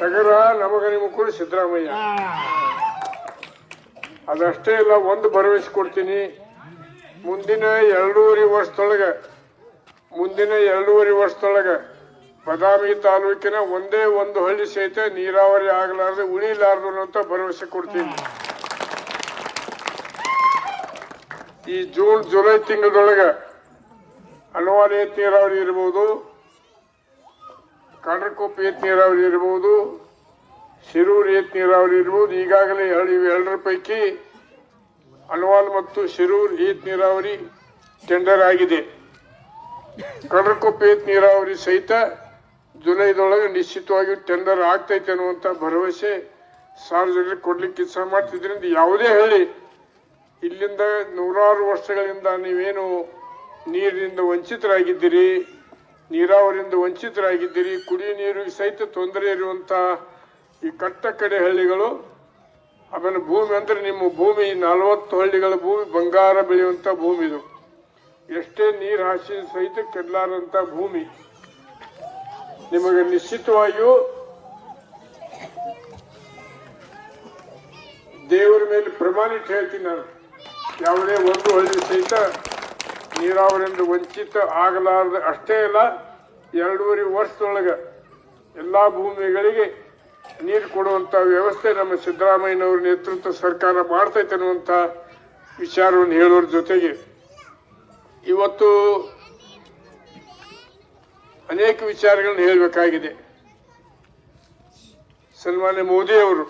ಟಗರ ನಮಗ ಕೂಡ ಸಿದ್ದರಾಮಯ್ಯ. ಅದಷ್ಟೇ ಇಲ್ಲ, ಒಂದು ಭರವಸೆ ಕೊಡ್ತೀನಿ. ಮುಂದಿನ ಎರಡೂವರೆ ವರ್ಷದೊಳಗೆ, ಮುಂದಿನ ಎರಡೂವರೆ ವರ್ಷದೊಳಗೆ ಬದಾಮಿ ತಾಲೂಕಿನ ಒಂದೇ ಒಂದು ಹಳ್ಳಿ ಸಹಿತ ನೀರಾವರಿ ಆಗಲಾರದೆ, ಉಳಿಲಾರ್ದು ಅಂತ ಭರವಸೆ ಕೊಡ್ತೀನಿ. ಈ ಜೂನ್, ಜುಲೈ ತಿಂಗಳದೊಳಗೆ ಹಲವಾರು ನೀರಾವರಿ ಇರ್ಬೋದು. ಏತ್ ನೀರಾವರಿ ಇರ್ಬೋದು, ಶಿರೂರು ಏತ್ ನೀರಾವರಿ ಇರ್ಬೋದು, ಈಗಾಗಲೇ ಎರಡು ಇವೆರಡರ ಪೈಕಿ ಅಲ್ವಾಲ್ ಮತ್ತು ಶಿರೂರು ಏತ್ ನೀರಾವರಿ ಟೆಂಡರ್ ಆಗಿದೆ. ಕಡರ್ಕೊಪ್ಪ ಏತ್ ನೀರಾವರಿ ಸಹಿತ ಜುಲೈದೊಳಗೆ ನಿಶ್ಚಿತವಾಗಿ ಟೆಂಡರ್ ಆಗ್ತೈತೆ ಅನ್ನುವಂಥ ಭರವಸೆ ಸಾರ್ವಜನಿಕರಿಗೆ ಕೊಡ್ಲಿಕ್ಕೆ ಕೆಲಸ ಮಾಡ್ತಿದ್ರಿಂದ ಯಾವುದೇ ಹಳ್ಳಿ ಇಲ್ಲಿಂದ ನೂರಾರು ವರ್ಷಗಳಿಂದ ನೀವೇನು ನೀರಿನಿಂದ ವಂಚಿತರಾಗಿದ್ದೀರಿ ನೀರಾವರಿಯಿಂದ ವಂಚಿತರಾಗಿದ್ದೀರಿ ಕುಡಿಯ ನೀರಿಗೆ ಸಹಿತ ತೊಂದರೆ ಇರುವಂತ ಈ ಕಟ್ಟ ಕಡೆ ಹಳ್ಳಿಗಳು ಆಮೇಲೆ ಭೂಮಿ ಅಂದ್ರೆ ನಿಮ್ಮ ಭೂಮಿ ನಲವತ್ತು ಹಳ್ಳಿಗಳ ಭೂಮಿ ಬಂಗಾರ ಬೆಳೆಯುವಂತ ಭೂಮಿ ಇದು. ಎಷ್ಟೇ ನೀರು ಹಾಸಿ ಸಹಿತ ಕೆಡ್ಲಾರಂತ ಭೂಮಿ. ನಿಮಗೆ ನಿಶ್ಚಿತವಾಗಿಯೂ ದೇವರ ಮೇಲೆ ಪ್ರಮಾಣಿತ ಹೇಳ್ತೀನಿ ನಾನು. ಯಾವುದೇ ಒಂದು ಹಳ್ಳಿ ಸಹಿತ ನೀರಾವರಿಯಿಂದ ವಂಚಿತ ಆಗಲಾರದೆ ಅಷ್ಟೇ ಇಲ್ಲ ಎರಡೂವರೆ ವರ್ಷದೊಳಗೆ ಎಲ್ಲ ಭೂಮಿಗಳಿಗೆ ನೀರು ಕೊಡುವಂಥ ವ್ಯವಸ್ಥೆ ನಮ್ಮ ಸಿದ್ದರಾಮಯ್ಯನವರ ನೇತೃತ್ವ ಸರ್ಕಾರ ಮಾಡ್ತೈತೆ ಅನ್ನುವಂಥ ವಿಚಾರವನ್ನು ಹೇಳೋರ ಜೊತೆಗೆ ಇವತ್ತು ಅನೇಕ ವಿಚಾರಗಳನ್ನು ಹೇಳಬೇಕಾಗಿದೆ. ಸನ್ಮಾನ್ಯ ಮೋದಿ ಅವರು